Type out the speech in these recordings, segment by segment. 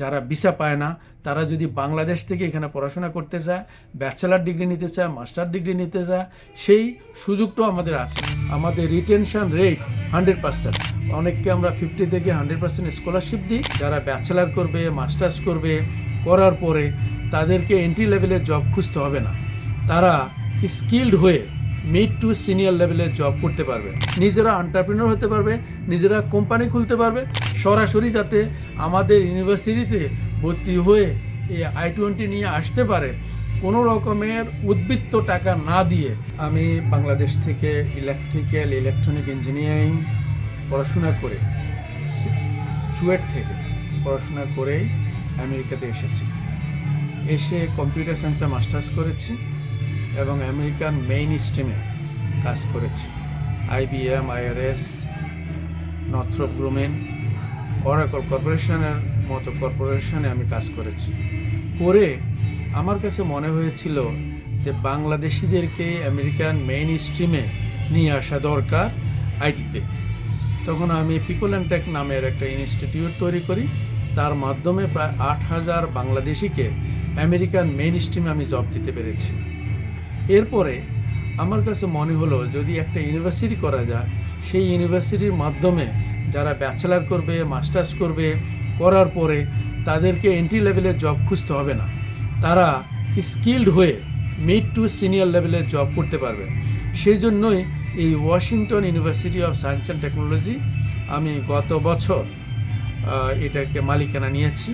যারা ভিসা পায় না, তারা যদি বাংলাদেশ থেকে এখানে পড়াশোনা করতে চায়, ব্যাচেলার ডিগ্রি নিতে চায়, মাস্টার ডিগ্রি নিতে চায়, সেই সুযোগটাও আমাদের আছে। আমাদের রিটেনশন রেট হান্ড্রেড পার্সেন্ট অনেককে আমরা ফিফটি থেকে হান্ড্রেড পার্সেন্ট স্কলারশিপ দিই। যারা ব্যাচেলার করবে মাস্টার্স করবে, করার পরে তাদেরকে এন্ট্রি লেভেলে জব খুঁজতে হবে না। তারা স্কিল্ড হয়ে মিড টু সিনিয়র লেভেলে জব করতে পারবে। নিজেরা এন্টারপ্রেনার হতে পারবে, নিজেরা কোম্পানি খুলতে পারবে। সরাসরি যাতে আমাদের ইউনিভার্সিটিতে ভর্তি হয়ে এই আই টোয়েন্টি নিয়ে আসতে পারে। কোনো রকমের উদ্বৃত্ত টাকা না দিয়ে আমি বাংলাদেশ থেকে ইলেকট্রিক্যাল ইলেকট্রনিক ইঞ্জিনিয়ারিং পড়াশোনা করে, চুয়েট থেকে পড়াশোনা করেই আমেরিকাতে এসেছি। এসে কম্পিউটার সায়েন্সে মাস্টার্স করেছি। এবং আমেরিকান মেইন স্ট্রিমে কাজ করেছি। IBM IRS Northrop Grumman Oracle কর্পোরেশনের মতো কর্পোরেশনে আমি কাজ করেছি। করে আমার কাছে মনে হয়েছিল যে বাংলাদেশিদেরকে আমেরিকান মেইন স্ট্রিমে নিয়ে আসা দরকার আইটিতে। তখন আমি পিপল অ্যান্ড টেক নামের একটা ইনস্টিটিউট তৈরি করি। তার মাধ্যমে প্রায় আট হাজার বাংলাদেশিকে আমেরিকান মেইন স্ট্রিমে আমি জব দিতে পেরেছি। এরপরে আমার কাছে মনে হলো যদি একটা ইউনিভার্সিটি করা যায়, সেই ইউনিভার্সিটির মাধ্যমে যারা ব্যাচেলার করবে মাস্টার্স করবে, করার পরে তাদেরকে এন্ট্রি লেভেলে জব খুঁজতে হবে না। তারা স্কিল্ড হয়ে মিড টু সিনিয়র লেভেলে জব করতে পারবে। সেই জন্যই এই Washington university of science and technology আমি গত বছর এটাকে মালিকানা নিয়েছি।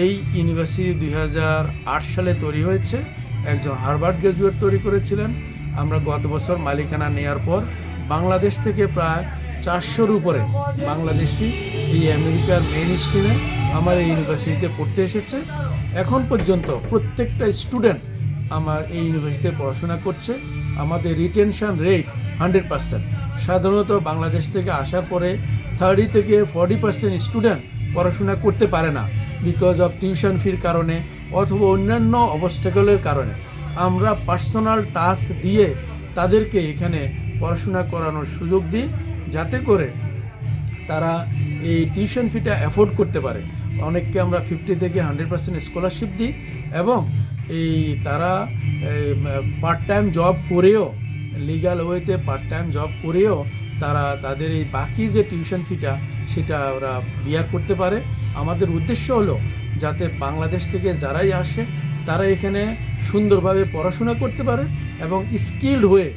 এই ইউনিভার্সিটি দুই হাজার আট সালে তৈরি হয়েছে। একজন হার্ভার্ড গ্রাজুয়েট তৈরি করেছিলেন। আমরা গত বছর মালিকানা নেওয়ার পর বাংলাদেশ থেকে প্রায় চারশোর উপরে বাংলাদেশি এই আমেরিকার মেইন স্ট্রিমে আমার এই ইউনিভার্সিটিতে পড়তে এসেছে। এখন পর্যন্ত প্রত্যেকটা স্টুডেন্ট আমার এই ইউনিভার্সিটিতে পড়াশোনা করছে। আমাদের রিটেনশন রেট হান্ড্রেড পার্সেন্ট। সাধারণত বাংলাদেশ থেকে আসার পরে থার্টি থেকে ফর্টি পার্সেন্ট স্টুডেন্ট পড়াশোনা করতে পারে না। বিকজ অফ টিউশন ফির কারণে অথবা অন্যান্য অবস্টেকলের কারণে আমরা পার্সোনাল টাস্ক দিয়ে তাদেরকে এখানে পড়াশোনা করানোর সুযোগ দিই, যাতে করে তারা এই টিউশন ফিটা অ্যাফোর্ড করতে পারে। অনেককে আমরা ফিফটি থেকে হান্ড্রেড পার্সেন্ট স্কলারশিপ দিই এবং এই তারা পার্ট টাইম জব করেও লিগাল ওয়েতে পার্ট টাইম জব করেও তারা তাদের এই বাকি যে টিউশন ফিটা সেটা ওরা বিয়ার করতে পারে। আমাদের উদ্দেশ্য হলো যাতে বাংলাদেশ থেকে যারাই আসে, তারা এখানে সুন্দরভাবে পড়াশোনা করতে পারে এবং স্কিল্ড হয়ে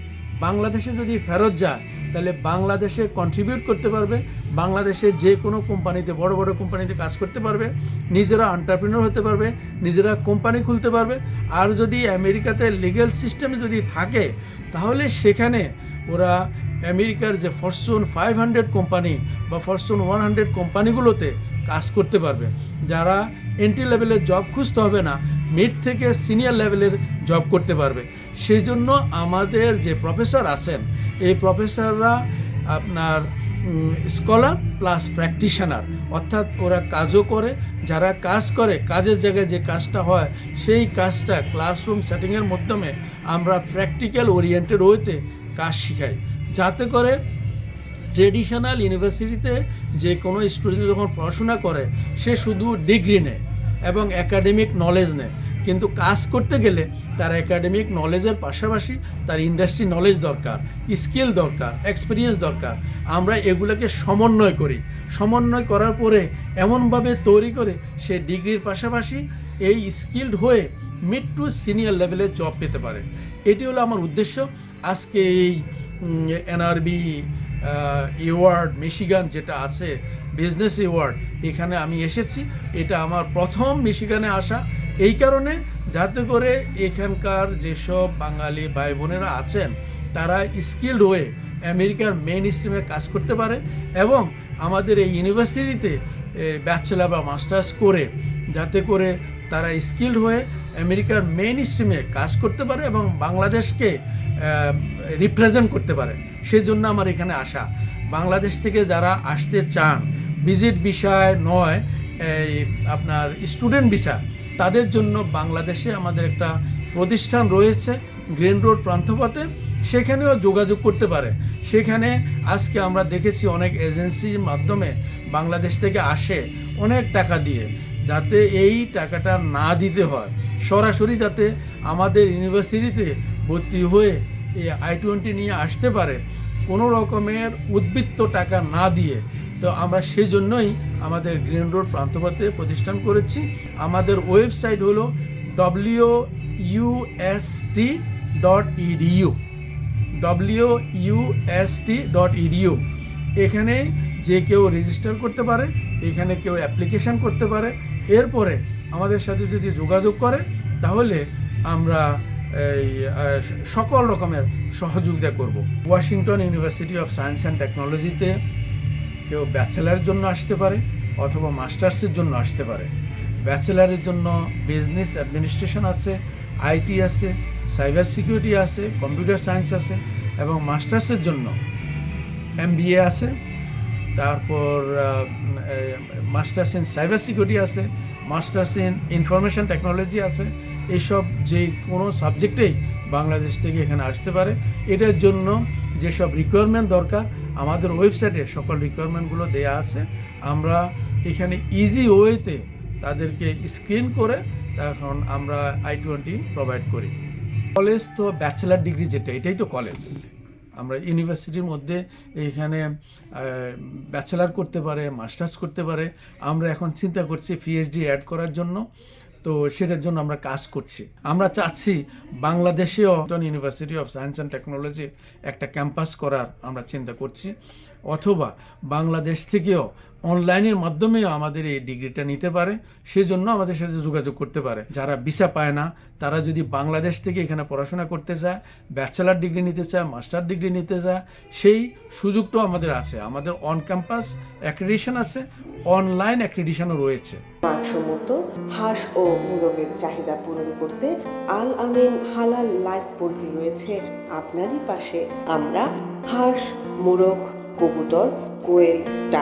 বাংলাদেশে যদি ফেরত যায়, তাহলে বাংলাদেশে কন্ট্রিবিউট করতে পারবে, বাংলাদেশে যে কোনো কোম্পানিতে বড় বড় কোম্পানিতে কাজ করতে পারবে, নিজেরা এন্টারপ্রেনার হতে পারবে, নিজেরা কোম্পানি খুলতে পারবে। আর যদি আমেরিকাতে লিগ্যাল সিস্টেম যদি থাকে, তাহলে সেখানে ওরা আমেরিকার যে ফরচুন ফাইভ হান্ড্রেড কোম্পানি বা ফরচুন ওয়ান হান্ড্রেড কোম্পানিগুলোতে কাজ করতে পারবে। যারা এন্ট্রি লেভেলের জব খুঁজতে হবে না মিড থেকে সিনিয়র লেভেলের জব করতে পারবে। সেই জন্য আমাদের যে প্রফেসর আছেন, এই প্রফেসররা আপনার স্কলার প্লাস প্র্যাকটিশনার অর্থাৎ ওরা কাজও করে, যারা কাজ করে, কাজের জায়গায় যে কাজটা হয়, সেই কাজটা ক্লাসরুম সেটিংয়ের মাধ্যমে আমরা প্র্যাকটিক্যাল ওরিয়েন্টেড ওয়েতে কাজ শিখাই। যাতে করে ট্রেডিশনাল ইউনিভার্সিটিতে যে কোনো স্টুডেন্ট যখন পড়াশোনা করে, সে শুধু ডিগ্রি নেয় এবং একাডেমিক নলেজ নেয়। কিন্তু কাজ করতে গেলে তার একাডেমিক নলেজের পাশাপাশি তার ইন্ডাস্ট্রি নলেজ দরকার স্কিল দরকার এক্সপিরিয়েন্স দরকার। আমরা এগুলোকে সমন্বয় করি। সমন্বয় করার পরে এমনভাবে তৈরি করে সে ডিগ্রির পাশাপাশি এই স্কিল্ড হয়ে মিড টু সিনিয়র লেভেলে জব পেতে পারে। এটি হলো আমার উদ্দেশ্য। আজকে এই এনআরবি অ্যাওয়ার্ড মিশিগান যেটা আছে, বিজনেস অ্যাওয়ার্ড এখানে আমি এসেছি। এটা আমার প্রথম মিশিগানে আসা। এই কারণে যাতে করে এখানকার যেসব বাঙালি ভাই বোনেরা আছেন, তারা স্কিল্ড হয়ে আমেরিকার মেন স্ট্রিমে কাজ করতে পারে এবং আমাদের এই ইউনিভার্সিটিতে ব্যাচেলার বা মাস্টার্স করে যাতে করে তারা স্কিল্ড হয়ে আমেরিকার মেন স্ট্রিমে কাজ করতে পারে এবং বাংলাদেশকে রিপ্রেজেন্ট করতে পারে। সেই জন্য আমার এখানে আসা। বাংলাদেশ থেকে যারা আসতে চান ভিজিট বিষয় নয়, এই আপনার স্টুডেন্ট ভিসা তাদের জন্য বাংলাদেশে আমাদের একটা প্রতিষ্ঠান রয়েছে গ্রিন রোড প্রান্তপথে। সেখানেও যোগাযোগ করতে পারে। সেখানে আজকে আমরা দেখেছি অনেক এজেন্সির মাধ্যমে বাংলাদেশ থেকে আসে অনেক টাকা দিয়ে, যাতে এই টাকাটা না দিতে হয়। সরাসরি যাতে আমাদের ইউনিভার্সিটিতে ভর্তি হয়ে এই আই টোয়েন্টি নিয়ে আসতে পারে, কোনো রকমের উদ্বৃত্ত টাকা না দিয়ে। তো আমরা সেজন্যই আমাদের গ্রিন রোড প্রান্তপথে প্রতিষ্ঠান করেছি। আমাদের ওয়েবসাইট হলো W UST dot EDU W UST dot EDU এখানে যে কেউ রেজিস্টার করতে পারে, এখানে কেউ অ্যাপ্লিকেশন করতে পারে। এরপরে আমাদের সাথে যদি যোগাযোগ করে, তাহলে আমরা এই সকল রকমের সহযোগিতা করব। Washington university of science and টেকনোলজিতে কেউ ব্যাচেলারের জন্য আসতে পারে অথবা মাস্টার্সের জন্য আসতে পারে। ব্যাচেলারের জন্য বিজনেস অ্যাডমিনিস্ট্রেশন আছে, আইটি আছে, সাইবার সিকিউরিটি আছে, কম্পিউটার সায়েন্স আছে এবং মাস্টার্সের জন্য এমবিএ আছে। তারপর মাস্টার্স ইন সাইবার সিকিউরিটি আছে মাস্টার্স ইন ইনফরমেশন টেকনোলজি আছে। এইসব যে কোনো সাবজেক্টেই বাংলাদেশ থেকে এখানে আসতে পারে। এটার জন্য যেসব রিকোয়ারমেন্ট দরকার, আমাদের ওয়েবসাইটে সকল রিকোয়ারমেন্টগুলো দেয়া আছে। আমরা এখানে ইজি ওয়েতে তাদেরকে স্ক্রিন করে তখন আমরা আই টোয়েন্টি প্রোভাইড করি। কলেজ তো ব্যাচেলার ডিগ্রি যেটা, এটাই তো কলেজ আমরা ইউনিভার্সিটির মধ্যে এখানে ব্যাচেলার করতে পারে মাস্টার্স করতে পারে। আমরা এখন চিন্তা করছি পিএইচডি অ্যাড করার জন্য। তো সেটার জন্য আমরা কাজ করছি। আমরা চাচ্ছি বাংলাদেশেও university of science and technology একটা ক্যাম্পাস করার আমরা চিন্তা করছি। অথবা বাংলাদেশ থেকেও অনলাইনের মাধ্যমেও আমাদের এই ডিগ্রিটা নিতে পারে, সেজন্য আমাদের সাথে যোগাযোগ করতে পারে। যারা ভিসা পায় না, তারা যদি বাংলাদেশ থেকে এখানে পড়াশোনা করতে চায়, ব্যাচেলার ডিগ্রি নিতে চায়, মাস্টার ডিগ্রি নিতে চায়, সেই সুযোগটাও আমাদের আছে। আমাদের অন ক্যাম্পাস অ্যাক্রেডিশন আছে অনলাইন অ্যাক্রেডিশনও রয়েছে। মানসম্মত হাঁস ও মুরগের চাহিদা পূরণ করতে আল আমিন হালাল লাইফ পোল্ট্রি রয়েছে আপনারই পাশে। আমরা হাঁস, মুরগ, কবুতর, কোয়েল